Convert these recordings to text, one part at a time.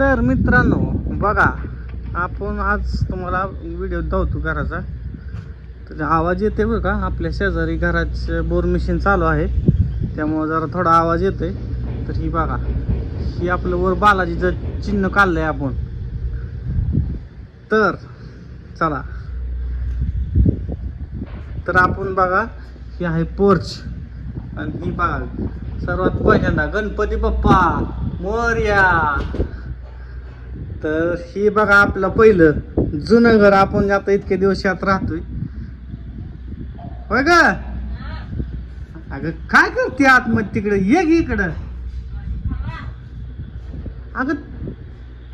तर मित्रांनो बघा आपण आज तुम्हाला व्हिडिओ धावतो घराचा. तर आवाज येते बरं का? आपल्या शेजारी घराचं बोर मशीन चालू आहे. त्यामुळं जरा थोडा आवाज येतोय. तर ही बघा ही आपलं वर बालाजीचं चिन्ह काढलंय आपण. तर चला. तर आपण बघा ही आहे पोर्च आणि ही बघा सर्वात पहिल्यांदा गणपती बाप्पा मोर्या. तर हे बघा आपलं पहिलं. जुनं घर आपण आता इतके दिवस यात राहतोय. होय ग अगं काय करते आत मग तिकडे? ये की इकडं. अगं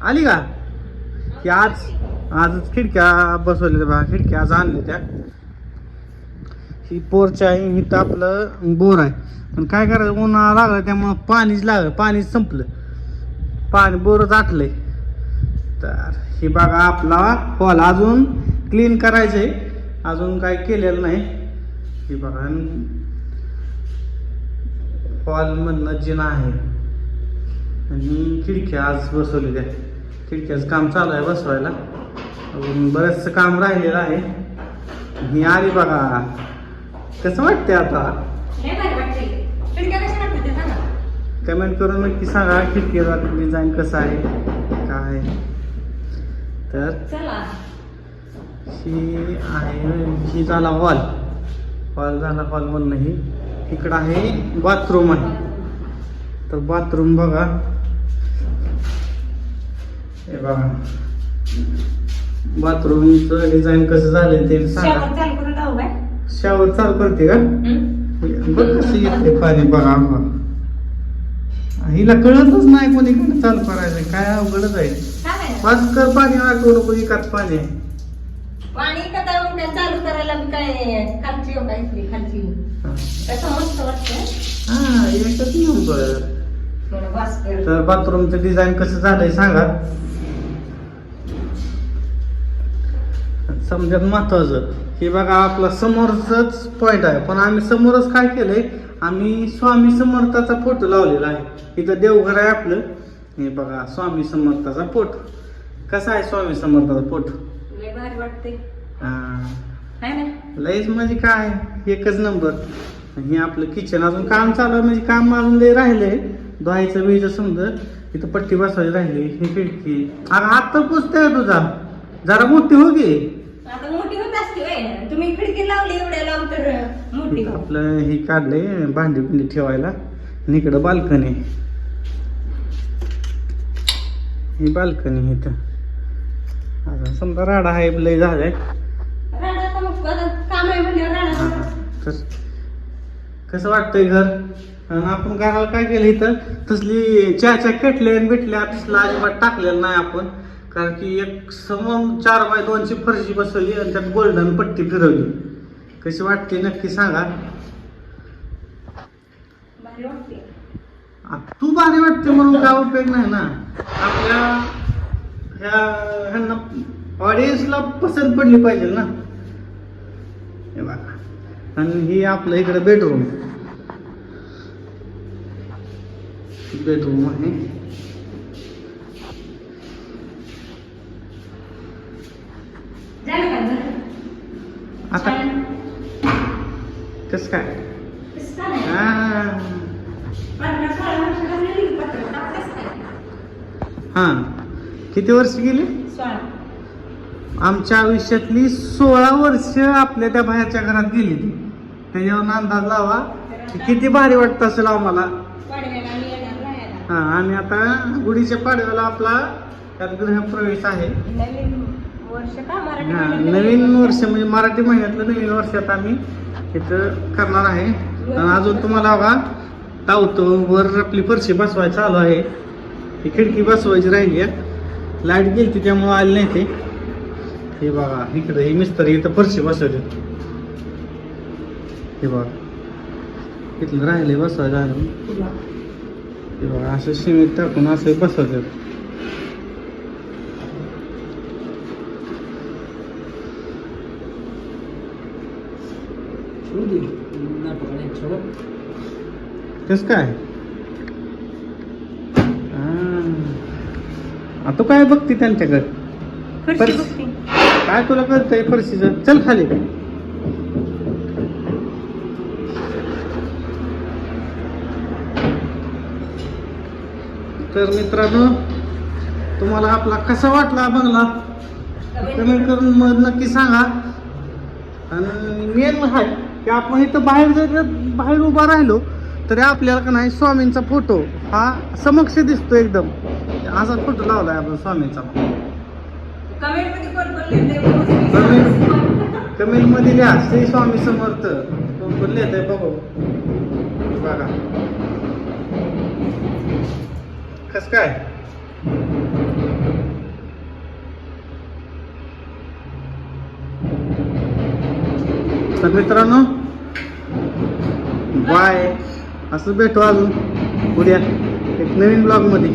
आली का? की आज आजच खिडक्या बसवलेल्या बघा खिडक्या आज आणल्या त्या. ही पोरच आहे ही तर आपलं बोर आहे. पण काय करायचं उन्हाळा लागला त्यामुळं पाणीच लागलं पाणीच संपलं. पाणी बोरच आटलंय तर ही बघा आपला हॉल अजून क्लीन करायचंय अजून काय केलेलं नाही. ही बघा. हॉल मधनं जिना आहे. आणि खिडक्या आज बसवलेल्या खिडक्याचं काम चालू आहे बसवायला. अजून बरंचसं काम राहिलेलं आहे. ही आली बघा. कसं वाटते आता. कमेंट करून नक्की सांगा खिडकीचा डिझाईन कसं आहे काय आहे. तर ही आहे ही झाला हॉल हॉल झाला हॉल म्हणून ही इकडं आहे बाथरूम आहे. तर बाथरूम बघा. हे बघा. बाथरूमचं डिझाईन कसं झालंय ते सांगा. शावर चालू करते का? बघ कसं येते पाणी बघा आम्हा. हिला कळतच नाही कोणीकडे चालू करायचं काय अवघडच आहे? पाच कर पाणी आठवू नको एकाच पाणी. आहे पाणी काय चालू करायला मी काय खालची काय इथली खालची. कसं मस्त वाटतं हा एकच नंबर थोडं भास्कर तर बाथरूमचं डिझाईन कसं झालंय सांगा. समजत महत्वाचं. हे बघा आपला समोरच पॉइंट आहे. पण आम्ही समोरच काय केलंय? आम्ही स्वामी समर्थाचा फोटो लावलेला आहे. इथं देवघर आहे आपलं. हे बघा स्वामी समर्थाचा फोटो. कसा आहे स्वामी समर्थाचा फोटो? लय भारी वाटते ना? लईच म्हणजे काय? एकच नंबर. हे आपलं किचन अजून काम चालू आहे म्हणजे काम अजून लय राहिलंय. धुवायचं बियचं समजा. इथं पट्टी बसवायची राहिली. ही खिडकी अगं हात तर पुसते तुझा जरा मोठी हो गे आता मोठी होत असते होय. तुम्ही खिडकी लावली एवढ्या आपलं हे काढलंय भांडी बिंडी ठेवायला. आणि इकडं बाल्कनी. ही बाल्कनी इथं. समजा राडा आहे लय झालाय. तर कसं वाटतंय घर? आणि आपण घराला काय केलं इथं? तसली चहाच्या केटल्या भेटल्या तसलं अजिबात टाकलेलं नाही आपण. कारण की एक समोर चार बाय दोनची फरशी बसवली आणि त्यात गोल्डन पट्टी फिरवली. कशी वाटते नक्की सांगा. आ, तू भारी वाटते म्हणून काय उपयोग नाही ना. आपल्या ह्या ह्यांना ऑडियन्सला पसंत पडली पाहिजे ना. हे बघा. आणि ही आपलं इकडे बेडरूम बेडरूम आहे? आता. कसं काय? हा किती वर्ष गेली. आमच्या आयुष्यातली सोळा वर्ष आपल्या त्या बाहेरच्या घरात गेली ती त्याच्यावर अंदाज लावा की किती भारी वाटत असेल आम्हाला. हा आणि आता गुढीच्या पाडव्याला आपला त्यात गृहप्रवेश आहे नवीन वर्ष का मराठी महिन्यात नवीन वर्ष म्हणजे मराठी महिन्यातलं नवीन वर्षात आम्ही इथं करणार आहे. आणि अजून तुम्हाला बघा तावतो वर आपली फरशी बसवाय चालू आहे. ही खिडकी बसवायची राहिली आहे. लाइट गेली त्यामुळे आली नाही ते. हे बघा इकडे हे मिस्तर इथं फरशी बसवली. हे बघा. इथलं राहिले बसवायला हे बघा असं सिमेंट टाकून असं बसवायचं कस काय? आ, तू काय बघते त्यांच्याकडे. काय तुला कळतंय फरशीचं? चल खाली. तर मित्रांनो तुम्हाला आपला कसा वाटला बंगला कमेंट करून मग नक्की सांगा. आणि मेन आहे की आपण इथं बाहेर जर बाहेर उभा राहिलो तरी आपल्याला का नाही स्वामींचा फोटो हा समक्ष दिसतो एकदम. असा फोटो लावलाय आपण स्वामींचा. कमेंटमध्ये. कमेंट लिहा. श्री स्वामी समर्थ. कोण कोण लिहित आहे बघू. बघा. कस काय? तर मित्रांनो बाय असं भेटू अजून. उद्या एक नवीन ब्लॉगमध्ये